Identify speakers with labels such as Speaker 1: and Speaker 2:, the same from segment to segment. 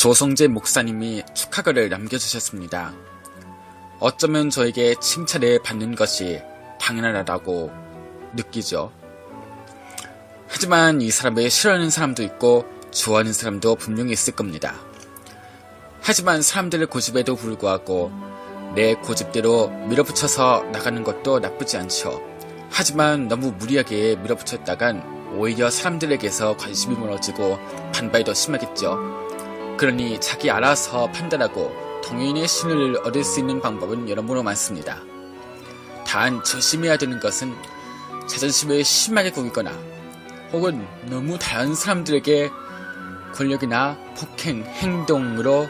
Speaker 1: 조성재 목사님이 축하글을 남겨주셨습니다. 어쩌면 저에게 칭찬을 받는 것이 당연하다고 느끼죠. 하지만 이 사람을 싫어하는 사람도 있고 좋아하는 사람도 분명히 있을 겁니다. 하지만 사람들의 고집에도 불구하고 내 고집대로 밀어붙여서 나가는 것도 나쁘지 않죠. 하지만 너무 무리하게 밀어붙였다간 오히려 사람들에게서 관심이 멀어지고 반발이 더 심하겠죠. 그러니 자기 알아서 판단하고 동의인의 신을 얻을 수 있는 방법은 여러모로 많습니다. 단 조심해야 되는 것은 자존심을 심하게 구기거나 혹은 너무 다른 사람들에게 권력이나 폭행, 행동으로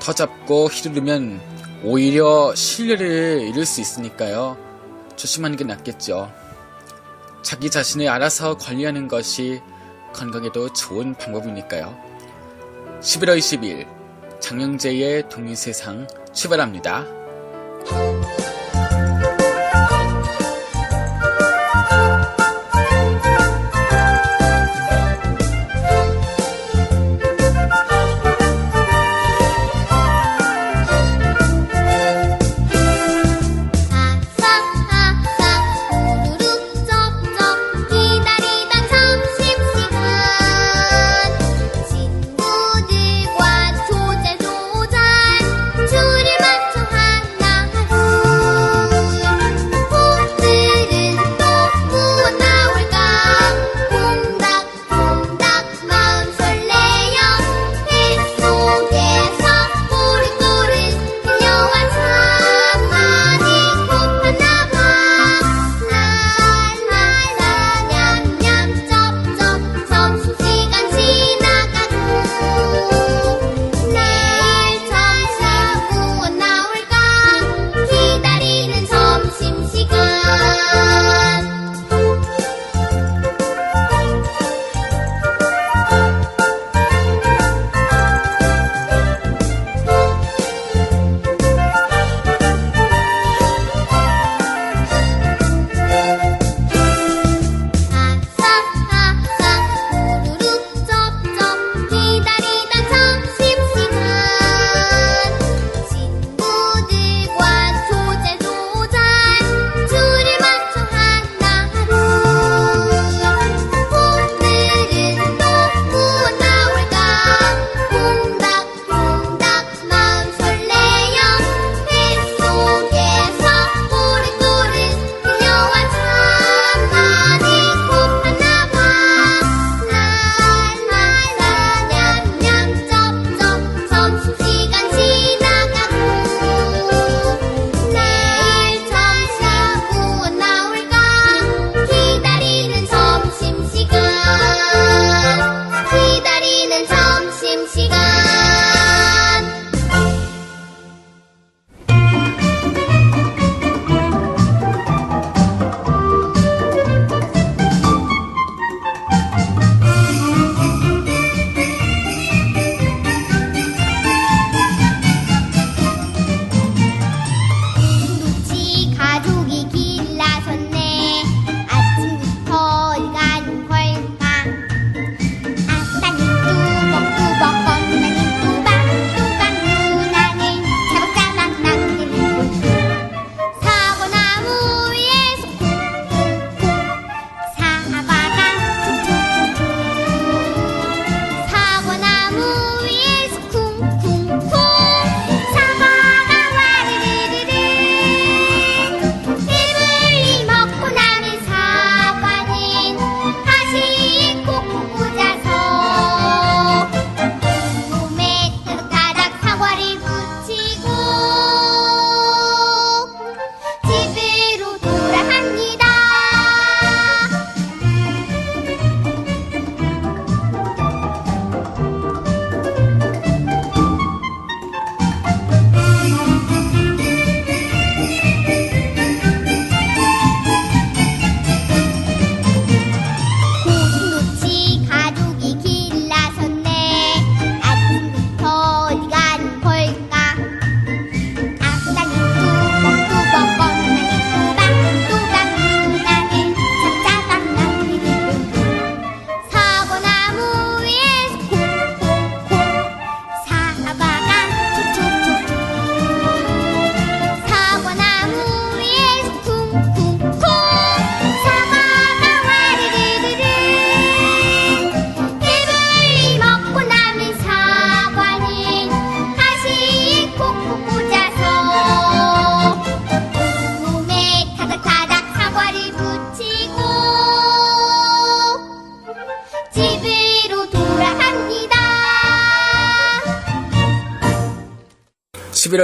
Speaker 1: 터잡고 휘두르면 오히려 신뢰를 잃을 수 있으니까요. 조심하는 게 낫겠죠. 자기 자신을 알아서 관리하는 것이 건강에도 좋은 방법이니까요. 11월 20일 장영재의 독립세상 출발합니다.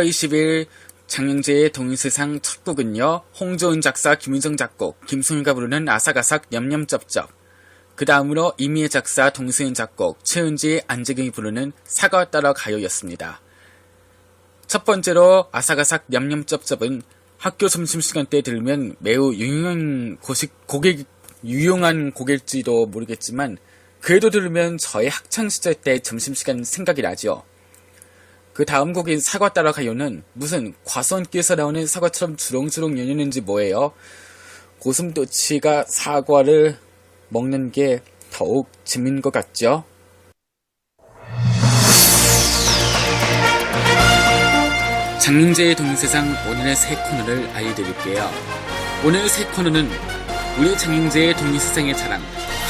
Speaker 1: 11월 20일 장영재의 동인세상 첫 곡은요. 홍조은 작사, 김윤정 작곡, 김송희가 부르는 아삭아삭 냠냠쩝쩝. 그 다음으로 이미애 작사, 동수현 작곡, 최은지, 안재경이 부르는 사과 따라 가요였습니다. 첫 번째로 아삭아삭 냠냠쩝쩝은 학교 점심시간 때 들으면 매우 유용한 고식, 곡일, 유용한 곡일지도 모르겠지만 그래도 들으면 저의 학창시절 때 점심시간 생각이 나죠. 그 다음 곡인 사과 따라 가요는 무슨 과수원길에서 나오는 사과처럼 주렁주렁 열리는지 뭐예요? 고슴도치가 사과를 먹는 게 더욱 재밌는 것 같죠? 장윤재의 동세상 오늘의 새 코너를 알려드릴게요. 오늘 새 코너는 우리 장윤재의 동세상의 자랑,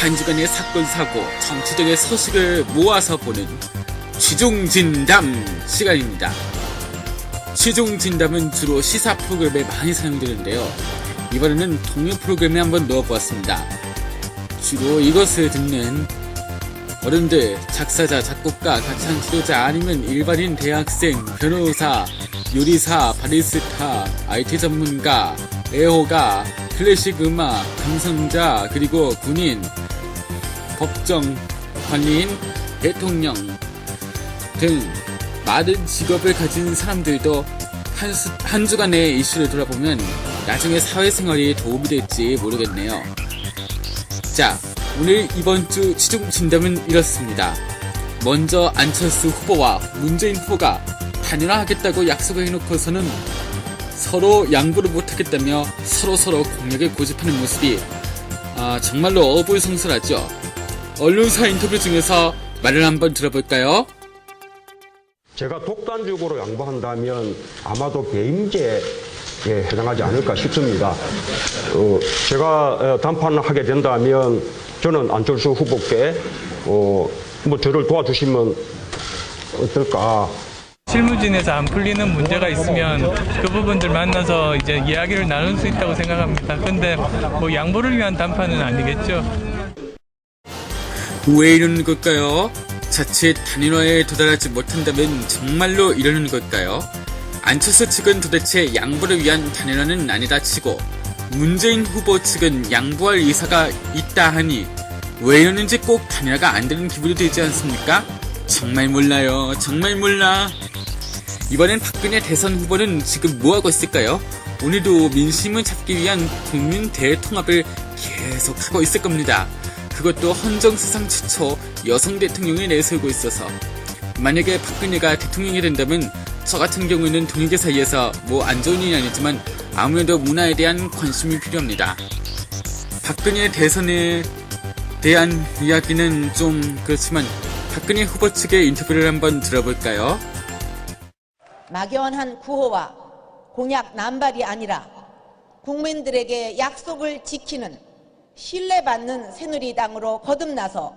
Speaker 1: 한 주간의 사건, 사고, 정치적인 소식을 모아서 보는 취중진담 시간입니다. 취중진담은 주로 시사 프로그램에 많이 사용되는데요. 이번에는 동요 프로그램에 한번 넣어보았습니다. 주로 이것을 듣는 어른들, 작사자, 작곡가, 가창 지도자 아니면 일반인 대학생, 변호사, 요리사, 바리스타, IT 전문가, 애호가, 클래식 음악, 감상자, 그리고 군인, 법정, 관리인, 대통령 등 많은 직업을 가진 사람들도 한, 수- 한 주간의 이슈를 돌아보면 나중에 사회생활이 도움이 될지 모르겠네요. 자, 오늘 이번 주 시중 진담은 이렇습니다. 먼저 안철수 후보와 문재인 후보가 단일화하겠다고 약속을 해놓고서는 서로 양보를 못하겠다며 서로서로 공약을 고집하는 모습이 아, 정말로 어불성설하죠. 언론사 인터뷰 중에서 말을 한번 들어볼까요?
Speaker 2: 제가 독단적으로 양보한다면 아마도 배임죄에 해당하지 않을까 싶습니다. 어, 제가 어, 단판을 하게 된다면 저는 안철수 후보께 어, 뭐 저를 도와주시면 어떨까.
Speaker 3: 실무진에서 안 풀리는 문제가 있으면 그 부분들 만나서 이제 이야기를 나눌 수 있다고 생각합니다. 근데 뭐 양보를 위한 담판은 아니겠죠.
Speaker 1: 왜 이러는 걸까요? 자칫 단일화에 도달하지 못한다면 정말로 이러는 걸까요? 안철수 측은 도대체 양보를 위한 단일화는 아니다 치고 문재인 후보 측은 양보할 의사가 있다 하니 왜 이러는지 꼭 단일화가 안 되는 기분이 들지 않습니까? 정말 몰라요. 정말 몰라. 이번엔 박근혜 대선 후보는 지금 뭐하고 있을까요? 오늘도 민심을 잡기 위한 국민 대통합을 계속하고 있을 겁니다. 그것도 헌정사상 최초 여성 대통령이 내세우고 있어서 만약에 박근혜가 대통령이 된다면 저 같은 경우에는 동일계 사이에서 뭐 안 좋은 일이 아니지만 아무래도 문화에 대한 관심이 필요합니다. 박근혜 대선에 대한 이야기는 좀 그렇지만 박근혜 후보 측의 인터뷰를 한번 들어볼까요?
Speaker 4: 막연한 구호와 공약 남발이 아니라 국민들에게 약속을 지키는 신뢰받는 새누리당으로 거듭나서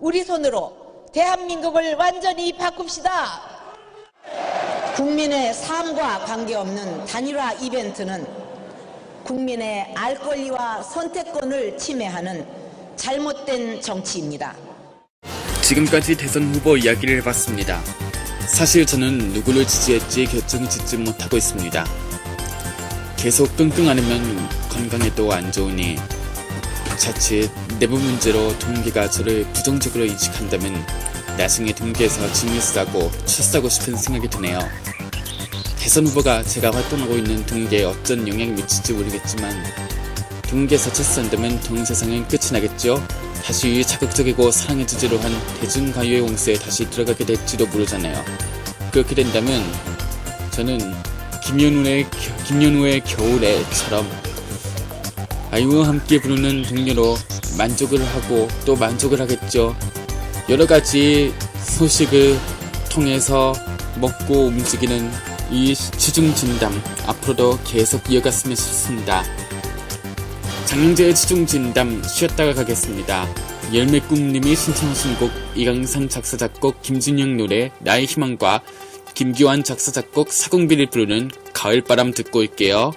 Speaker 4: 우리 손으로 대한민국을 완전히 바꿉시다. 국민의 삶과 관계없는 단일화 이벤트는 국민의 알 권리와 선택권을 침해하는 잘못된 정치입니다.
Speaker 1: 지금까지 대선 후보 이야기를 해봤습니다. 사실 저는 누구를 지지할지 결정을 짓지 못하고 있습니다. 계속 끙끙 앓으면 건강에도 안 좋으니 자칫 내부 문제로 동기가 저를 부정적으로 인식한다면 나중에 동기에서 짐을 싸고 출사고 싶은 생각이 드네요. 대선 후보가 제가 활동하고 있는 동기에 어떤 영향을 미칠지 모르겠지만 동기에서 출사한다면 동 세상은 끝이 나겠죠? 다시 자극적이고 사랑의 주제로 한 대중가요의 홍수에 다시 들어가게 될지도 모르잖아요. 그렇게 된다면 저는 김연우의, 겨- 김연우의 겨울에처럼 아이와 함께 부르는 동료로 만족을 하고 또 만족을 하겠죠. 여러 가지 소식을 통해서 먹고 움직이는 이 취중 진담 앞으로도 계속 이어갔으면 싶습니다. 장영재의 취중 진담 쉬었다가 가겠습니다. 열매꿈님이 신청하신 곡 이강산 작사 작곡 김진영 노래 나의 희망과 김기환 작사 작곡 사공비를 부르는 가을바람 듣고 올게요.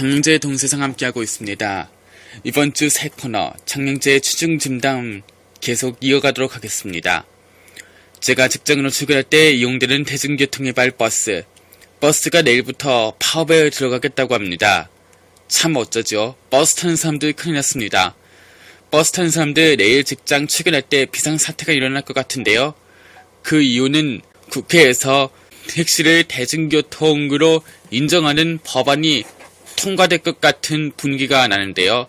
Speaker 1: 장영재 동세상 함께하고 있습니다. 이번 주 새 코너 장영재의 추중 진담 계속 이어가도록 하겠습니다. 제가 직장으로 출근할 때 이용되는 대중교통의 발 버스. 버스가 내일부터 파업에 들어가겠다고 합니다. 참 어쩌죠? 버스 타는 사람들 큰일 났습니다. 버스 타는 사람들 내일 직장 출근할 때 비상사태가 일어날 것 같은데요. 그 이유는 국회에서 택시를 대중교통으로 인정하는 법안이 통과될 것 같은 분위기가 나는데요.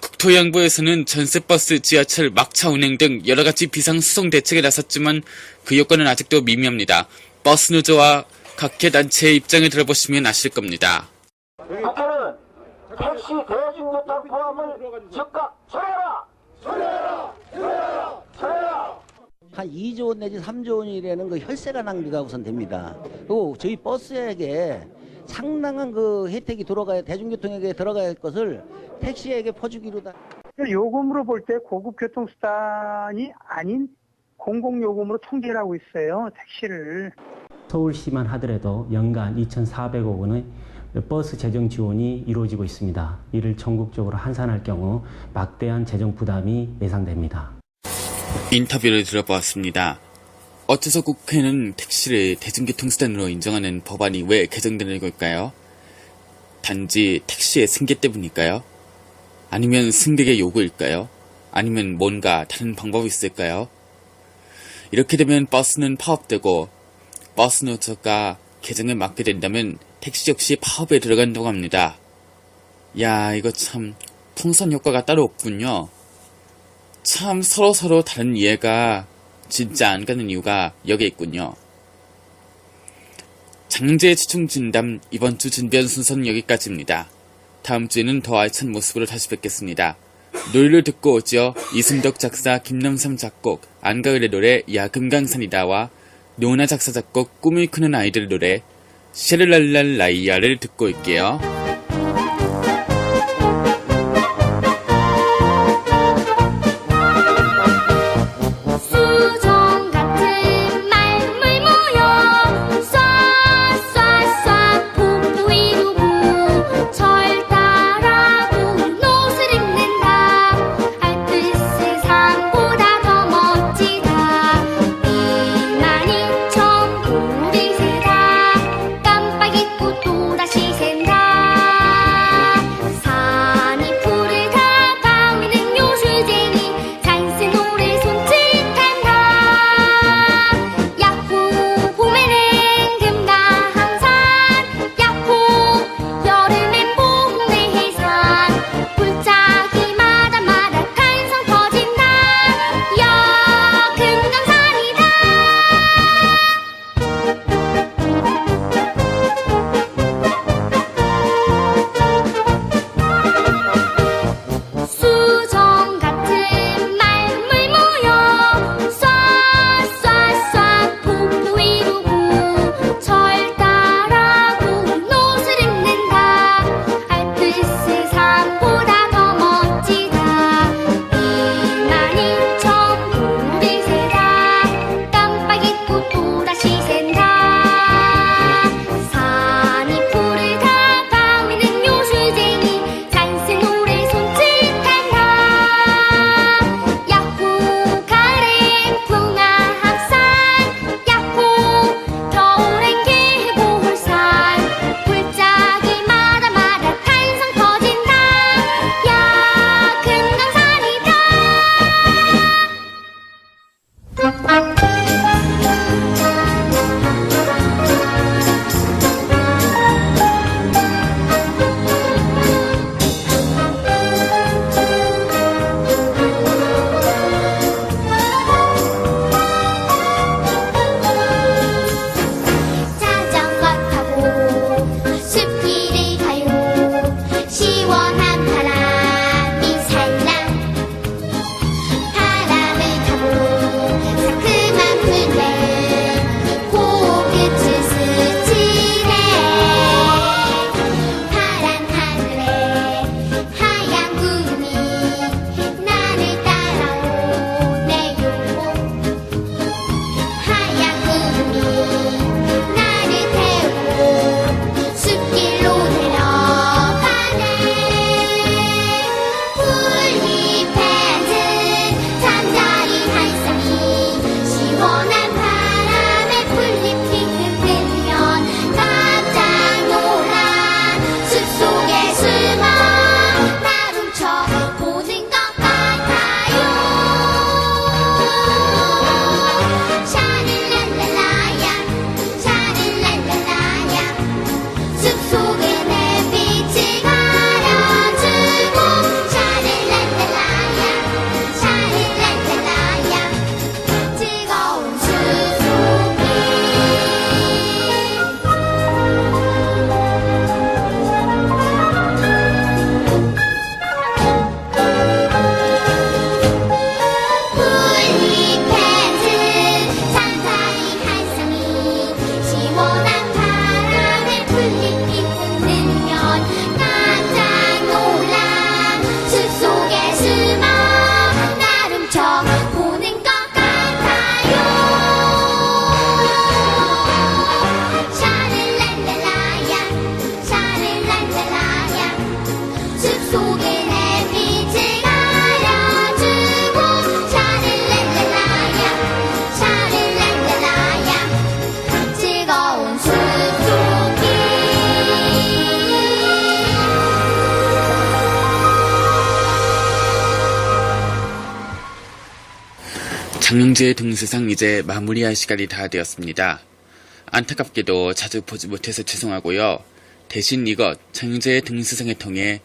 Speaker 1: 국토양보에서는 전세버스, 지하철, 막차 운행 등 여러가지 비상수송 대책에 나섰지만 그 효과는 아직도 미미합니다. 버스 노조와 각계 단체의 입장을 들어보시면 아실 겁니다.
Speaker 5: 국회는 택시 대중교통 포함을 즉각 철회하라!
Speaker 6: 한 2조 원 내지 3조 원이라는 그 혈세가 낭비가 우선 됩니다. 그리고 저희 버스에게 상당한 그 혜택이 들어가야 대중교통에게 들어가야 할 것을 택시에게 퍼주기로 다.
Speaker 7: 요금으로 볼 때 고급 교통수단이 아닌 공공요금으로 통제를 하고 있어요, 택시를.
Speaker 8: 서울시만 하더라도 연간 2,400억 원의 버스 재정 지원이 이루어지고 있습니다. 이를 전국적으로 환산할 경우 막대한 재정 부담이 예상됩니다.
Speaker 1: 인터뷰를 들어보았습니다. 어째서 국회는 택시를 대중교통 수단으로 인정하는 법안이 왜 개정되는 걸까요? 단지 택시의 승계 때문일까요? 아니면 승객의 요구일까요? 아니면 뭔가 다른 방법이 있을까요? 이렇게 되면 버스는 파업되고 버스 노조가 개정에 맞게 된다면 택시 역시 파업에 들어간다고 합니다. 야, 이거 참 풍선 효과가 따로 없군요. 참 서로서로 다른 이해가 진짜 안 가는 이유가 여기에 있군요. 장제의 추충 진담 이번 주 준비한 순서는 여기까지입니다. 다음 주에는 더 알찬 모습으로 다시 뵙겠습니다. 노래를 듣고 오죠. 이승덕 작사, 김남삼 작곡, 안가을의 노래 야금강산이다와 노나 작사 작곡 꿈을 크는 아이들의 노래 샤르랄랄라이야를 듣고 올게요. 장영재의 등세상 이제 마무리할 시간이 다 되었습니다. 안타깝게도 자주 보지 못해서 죄송하고요. 대신 이것 장영재의 등세상을 통해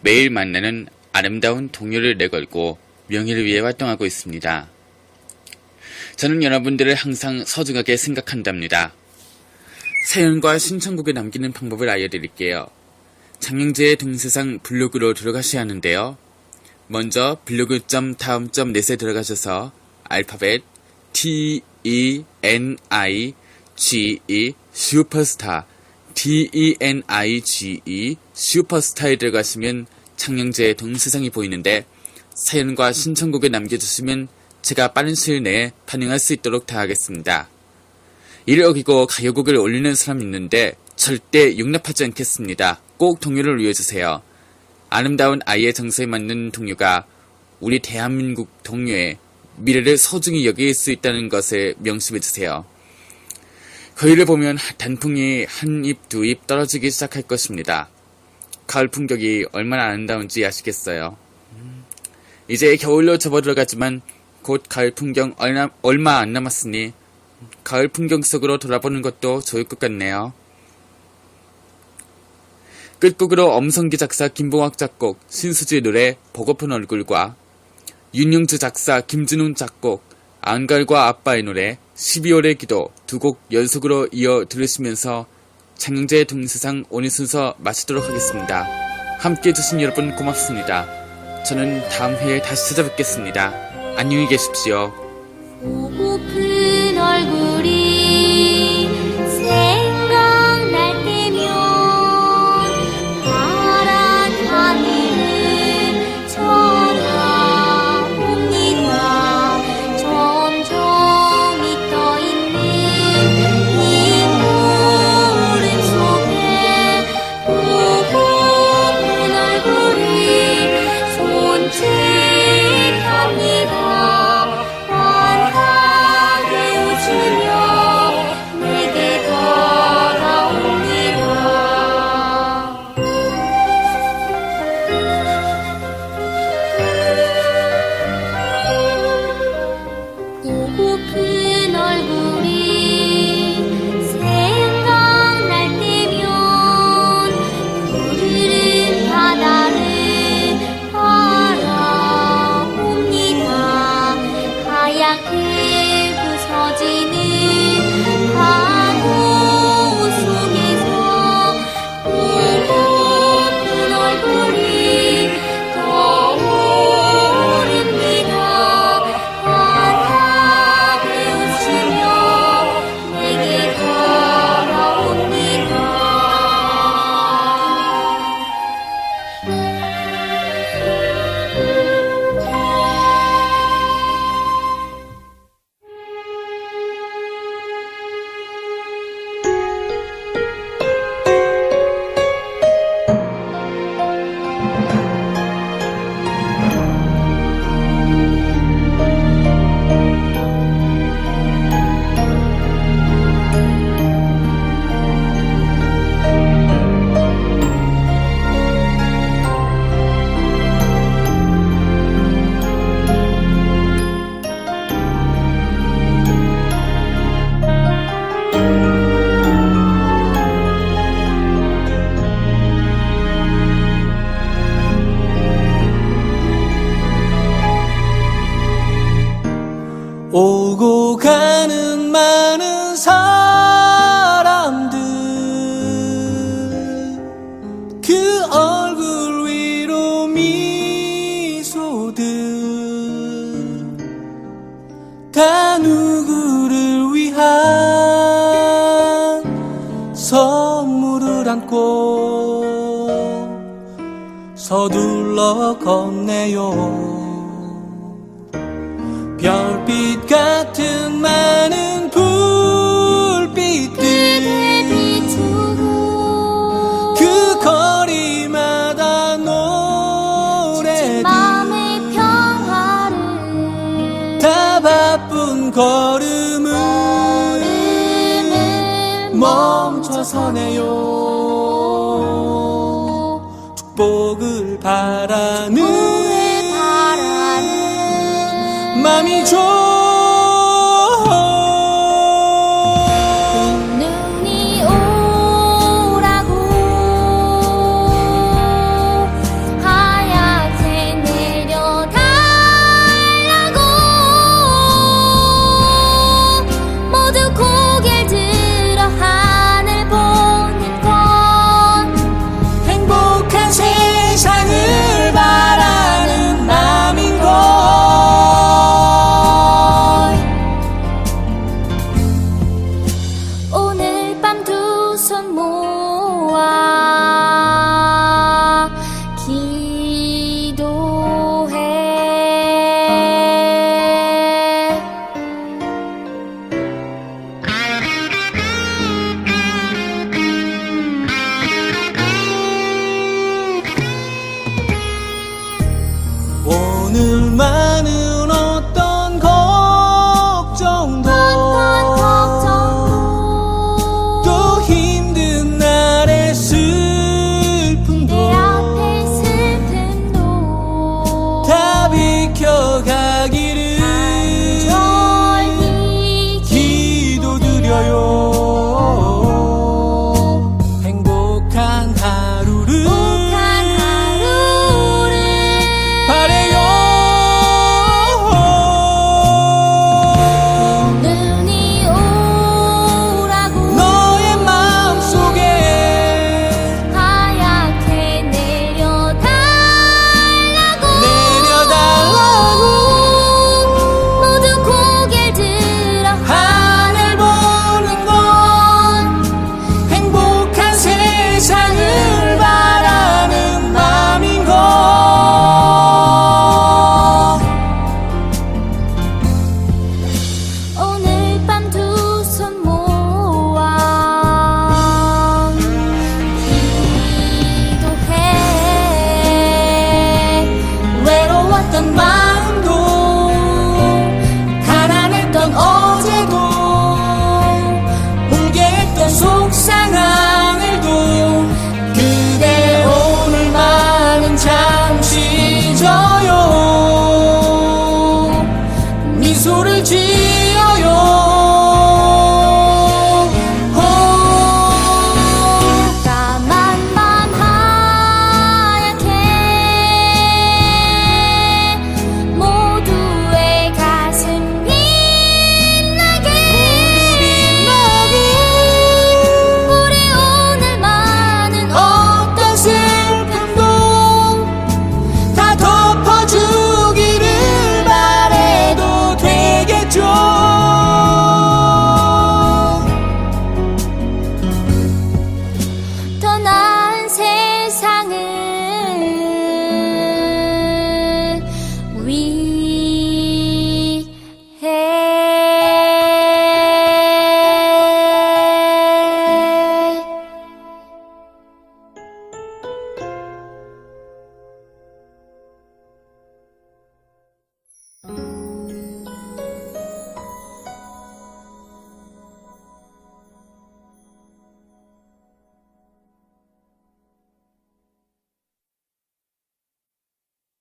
Speaker 1: 매일 만나는 아름다운 동요를 내걸고 명예를 위해 활동하고 있습니다. 저는 여러분들을 항상 소중하게 생각한답니다. 사연과 신청곡을 남기는 방법을 알려드릴게요. 장영재의 등세상 블로그로 들어가셔야 하는데요. 먼저 블로그.다음.넷에 들어가셔서 알파벳 T E N I G E 슈퍼스타 T E N I G E 슈퍼스타에 들어가시면 창영재의 동세상이 보이는데 사연과 신청곡을 남겨주시면 제가 빠른 시일 내에 반영할 수 있도록 다하겠습니다. 이를 어기고 가요곡을 올리는 사람이 있는데 절대 용납하지 않겠습니다. 꼭 동요를 올려주세요. 아름다운 아이의 정서에 맞는 동요가 우리 대한민국 동요의 미래를 소중히 여길 수 있다는 것을 명심해 주세요. 거리를 보면 단풍이 한 잎, 두잎 떨어지기 시작할 것입니다. 가을 풍경이 얼마나 아름다운지 아시겠어요? 음, 이제 겨울로 접어들어가지만 곧 가을 풍경 얼마, 얼마 안 남았으니 가을 풍경 속으로 돌아보는 것도 좋을 것 같네요. 끝곡으로 엄성기 작사 김봉학 작곡 신수지의 노래 보고픈 얼굴과 윤용주 작사 김준훈 작곡 안갈과 아빠의 노래 12월의 기도 두 곡 연속으로 이어 들으시면서 장영재의 동세상 오늘 순서 마치도록 하겠습니다. 함께 해주신 여러분 고맙습니다. 저는 다음 회에 다시 찾아뵙겠습니다. 안녕히 계십시오.
Speaker 9: 그 얼굴 위로 미소들 다 누구를 위한 선물을 안고 서둘러 건네요. 별빛 같은 많은 오늘만